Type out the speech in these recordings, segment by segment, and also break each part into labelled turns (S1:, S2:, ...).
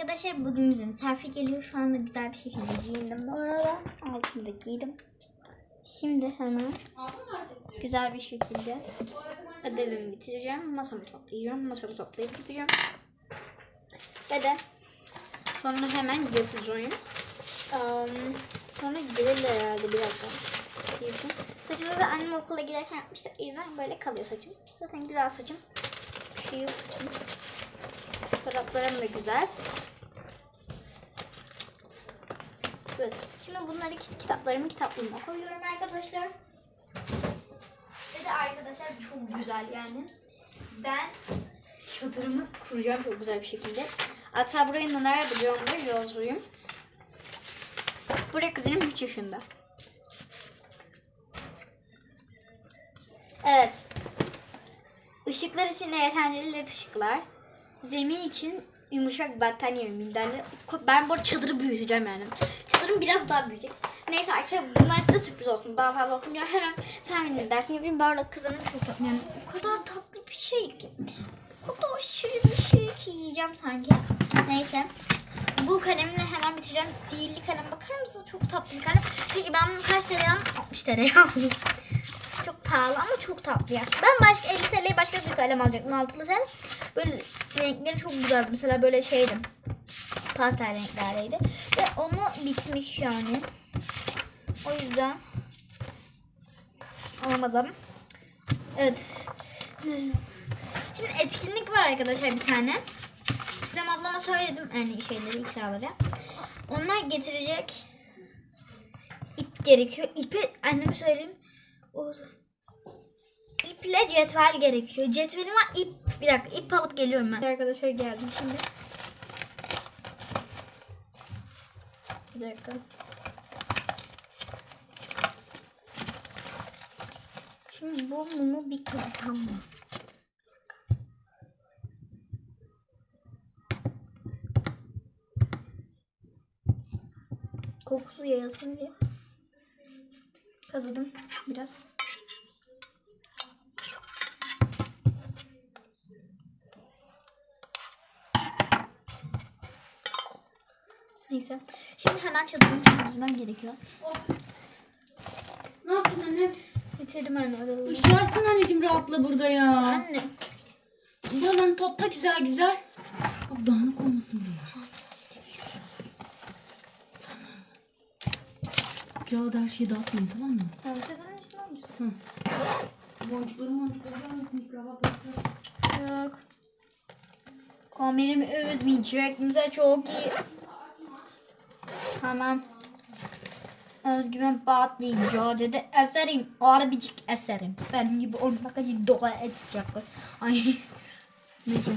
S1: arkadaşlar bugün bize misafir geliyor. Şu anda güzel bir şekilde giyindim bu arada. Altını giydim. Şimdi hemen güzel bir şekilde ödevimi bitireceğim. Masamı toplayacağım. Masamı toplayıp gideceğim. Ve de sonra hemen yazacağım. Um, sonra gelirler herhalde birazdan. diye düşünüyorum. Saçımda da annem okula giderken yapmıştı. Yüzden böyle kalıyor saçım. Zaten güzel saçım. Şu saçım. Çoraplarım da güzel. Böyle. Şimdi bunları kit- kitaplarımı kitaplığıma koyuyorum arkadaşlar. Ve de arkadaşlar çok güzel yani. Ben çadırımı kuracağım çok güzel bir şekilde. Hatta buraya neler yapacağım da yazayım. Buraya kızım 3 yaşında. Evet. Işıklar için eğlenceli led ışıklar. Zemin için yumuşak battaniye minderler. Ben bu çadırı büyüteceğim yani. Çadırım biraz daha büyüyecek. Neyse arkadaşlar bunlar size sürpriz olsun. Daha fazla okumayacağım. Hemen tahmin edersin. Yapayım. Bu arada kızanım çok tatlı. Yani o kadar tatlı bir şey ki. O kadar şirin bir şey ki yiyeceğim sanki. Neyse. Bu kalemle hemen bitireceğim. Sihirli kalem. Bakar mısınız? Çok tatlı bir kalem. Peki ben bunu kaç TL'den? 60 TL'ye aldım. Çok pahalı ama çok tatlı ya. Ben başka 50 TL'ye başka bir kalem alacaktım. Altılı sen. Böyle renkleri çok güzeldi. Mesela böyle şeydi. Pastel renklerdeydi. Ve onu bitmiş yani. O yüzden alamadım. Evet. Şimdi etkinlik var arkadaşlar bir tane. Sinem ablama söyledim yani şeyleri, ikraları. Onlar getirecek. İp gerekiyor. İpi anneme söyleyeyim. O İple cetvel gerekiyor. Cetvelim var ip. Bir dakika ip alıp geliyorum ben. Arkadaşlar geldim şimdi. Bir dakika. Şimdi bu mumu bir kırsam mı? Kokusu yayılsın diye. Kazıdım biraz. Neyse. Şimdi hemen çadırın içini düzmem gerekiyor.
S2: Ne yaptın anne?
S1: Bitirdim anne
S2: açsana anneciğim rahatla burada ya.
S1: Anne.
S2: Buralarını topla güzel güzel. Bak dağınık olmasın buralar. Kağıda her şeyi dağıtmayın tamam mı?
S1: Tamam, çadırın içine mi düzsün?
S2: Boncukları moncukları gelmesin. Mikrofon basıyor.
S1: Yok. Kamerimi özmeyecek. Bize çok iyi. Tamam. Özgüven patlayınca dedi eserim. Arabicik eserim. Benim gibi olmak için dua edecek. Ay. Neyse.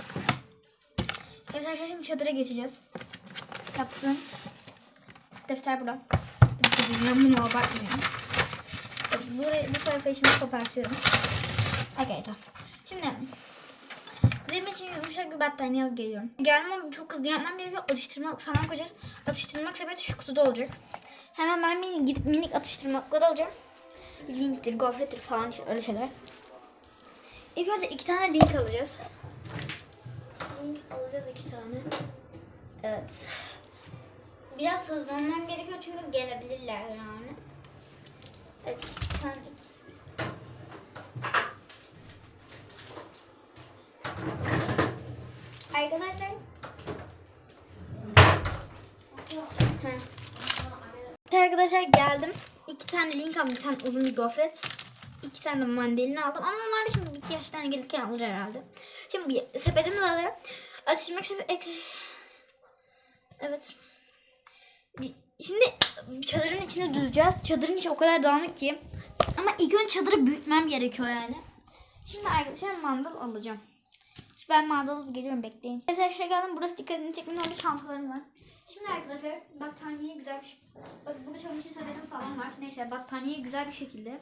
S1: Evet arkadaşlar şimdi çadıra geçeceğiz. Yapsın. Defter burada. Ben bunu abartmıyorum. Burayı, bu sayfayı şimdi kopartıyorum. Okay tamam. Şimdi Zemin için yumuşak bir battaniye alıp geliyorum. Gelmem çok hızlı yapmam gerekiyor. Atıştırmak falan koyacağız. Atıştırmak sepeti şu kutuda olacak. Hemen ben minik, gidip minik atıştırmakları alacağım. Linktir, gofrettir falan şey- öyle şeyler. İlk önce iki tane link alacağız. Link alacağız iki tane. Evet. Biraz hızlanmam gerekiyor çünkü gelebilirler yani. Evet, iki tane Arkadaşlar. Evet Arkadaşlar geldim. İki tane link aldım. Bir tane uzun bir gofret. İki tane de mandalina aldım. Ama onlar da şimdi bir yaşlarına gelirken alır herhalde. Şimdi sepetimi de. Atıştırmak sepeti... Evet. Şimdi çadırın içine düzeceğiz. Çadırın içi o kadar dağınık ki. Ama ilk önce çadırı büyütmem gerekiyor yani. Şimdi arkadaşlar mandal alacağım. Şimdi ben mandal alıp geliyorum bekleyin. Evet arkadaşlar geldim. Burası dikkatini çekmeyin. Orada çantalarım var. Şimdi arkadaşlar battaniye güzel bir şey. Bak burada çamaşır sepetim falan var. Neyse battaniye güzel bir şekilde.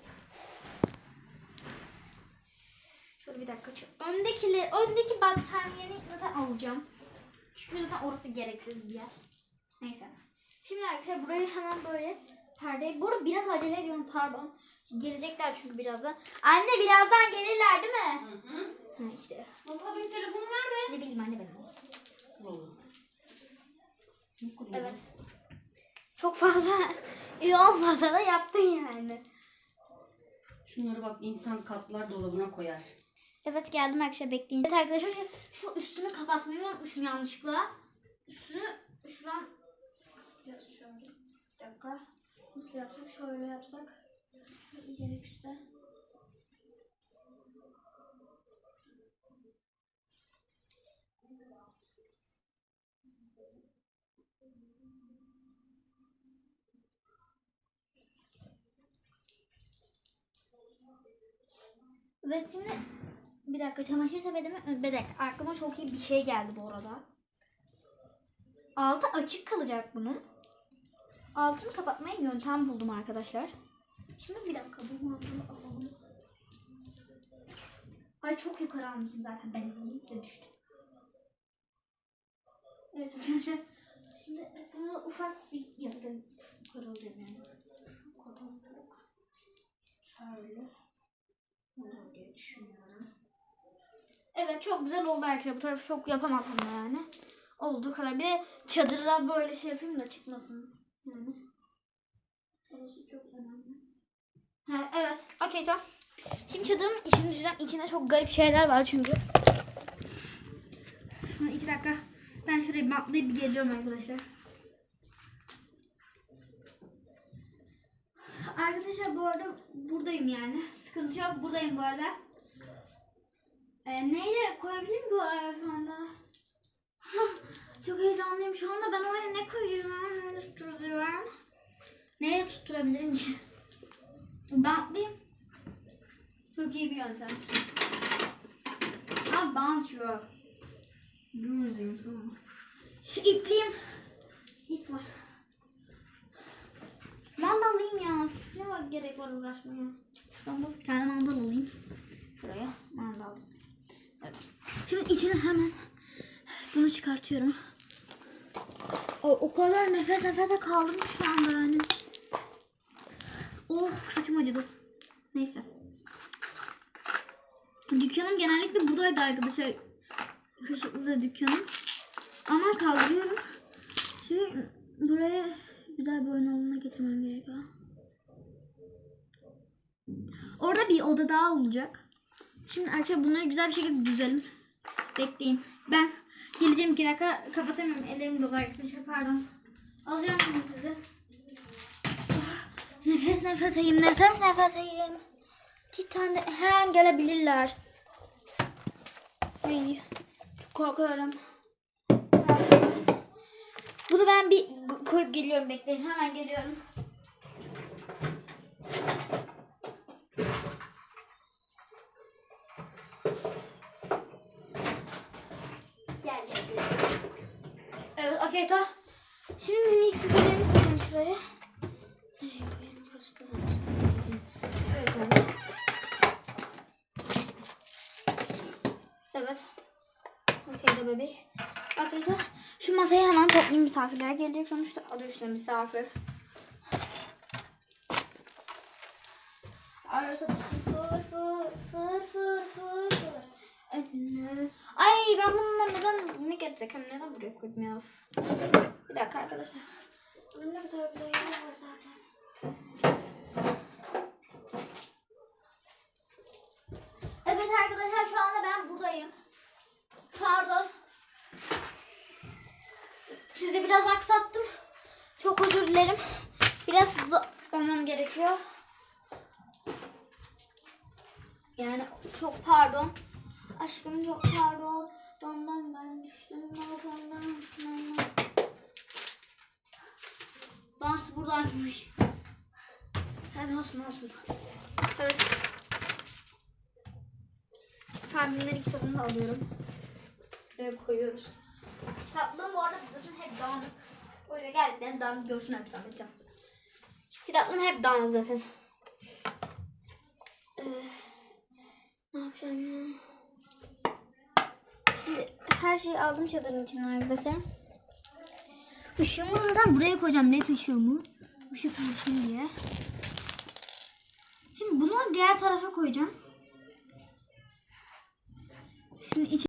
S1: Şöyle bir dakika. Öndekiler, öndeki battaniyeni zaten alacağım. Çünkü zaten orası gereksiz bir yer. Neyse. Şimdi arkadaşlar burayı hemen böyle perde. Bu arada biraz acele ediyorum pardon. Gelecekler çünkü birazdan. Anne birazdan gelirler değil mi?
S2: Hı hı.
S1: Ha işte.
S2: Baba benim telefonum nerede?
S1: Ne bileyim anne benim. Evet. Çok fazla iyi olmasa da yaptın yani.
S2: Şunları bak insan katlar dolabına koyar.
S1: Evet geldim arkadaşlar bekleyin. Evet arkadaşlar şu- üstünü kapatmayı unutmuşum yanlışlıkla. Üstünü kapatacağız şöyle. Bir dakika. Nasıl yapsak? Şöyle yapsak. İyice üstte. Evet şimdi bir dakika çamaşır sepetimi bir dakika aklıma çok iyi bir şey geldi bu arada. Altı açık kalacak bunun. Altını kapatmaya yöntem buldum arkadaşlar. Şimdi bir dakika bu mantığını alalım. Ay çok yukarı almışım zaten ben de düştüm. Evet arkadaşlar. Şimdi bunu ufak bir yerden yukarı alacağım yani. Şu kadar yok. Şöyle. Olur diye düşünüyorum. Evet çok güzel oldu arkadaşlar. Bu tarafı çok yapamadım yani. Olduğu kadar. Bir de çadırla böyle şey yapayım da çıkmasın. Yani. Orası çok önemli. Ha, evet. Okey tamam. Şimdi çadırımın içini düşeceğim. İçinde çok garip şeyler var çünkü. Şunu iki dakika. Ben şurayı bantlayıp bir geliyorum arkadaşlar. Arkadaşlar bu arada buradayım yani. Sıkıntı yok. Buradayım bu arada. Ee, neyle koyabilirim ki oraya şu anda? Çok heyecanlıyım şu anda. Ben oraya ne koyacağım? Neyle tutturabilirim? Neyle tutturabilirim ki? Bantlayayım. Çok iyi bir yöntem. Ha bant yok. Gözüm tamam. İpliyim. İp var. Mandal alayım ya. Ne var gerek var uğraşmaya. Ben bir tane mandal alayım. Şuraya mandal. Evet. Şimdi içine hemen bunu çıkartıyorum. O, o kadar nefes nefese kaldım şu anda yani. Oh saçım acıdı. Neyse. Dükkanım genellikle buradaydı arkadaşlar. Kaşıklı dükkanım. Ama kaldırıyorum. Çünkü buraya güzel bir oyun alanına getirmem gerekiyor. Orada bir oda daha olacak. Şimdi arkadaşlar bunları güzel bir şekilde düzelim. Bekleyin. Ben geleceğim iki dakika kapatamıyorum. Ellerim dolu arkadaşlar pardon. Alacağım şimdi sizi. Ah, Nefes nefeseyim, nefes nefeseyim. Titan de her an gelebilirler. Ay, çok korkuyorum. Bunu ben bir koyup geliyorum bekleyin. Hemen geliyorum. Okey tamam. Şimdi bir koyayım koyayım şuraya. Nereye koyayım burası da. Şuraya koyayım. Evet. Okey de bebeği. Arkadaşlar şu masayı hemen toplayayım misafirler gelecek sonuçta adı üstüne misafir. Arkadaşım neden ne gerizekalı neden buraya koydum ya? Bir dakika arkadaşlar. Bunun ne kadar yeri var zaten. Evet arkadaşlar şu anda ben buradayım. Pardon. Sizi biraz aksattım. Çok özür dilerim. Biraz hızlı olmam gerekiyor. Yani çok pardon. Aşkım çok pardon. Dondan ben düştüm balkondan. Bant buradaymış. Hadi olsun olsun. Evet. Fen bilimleri kitabını da alıyorum. Buraya koyuyoruz. Kitaplığım bu arada zaten hep dağınık. O yüzden geldiklerini dağınık görsünler bir tanıtacağım. Kitaplığım hep dağınık zaten. Ee, ne yapacağım ya? Her şeyi aldım çadırın içinden arkadaşlar. Işığımı zaten buraya koyacağım net ışığımı. Işık olsun diye. Şimdi bunu diğer tarafa koyacağım. Şimdi içi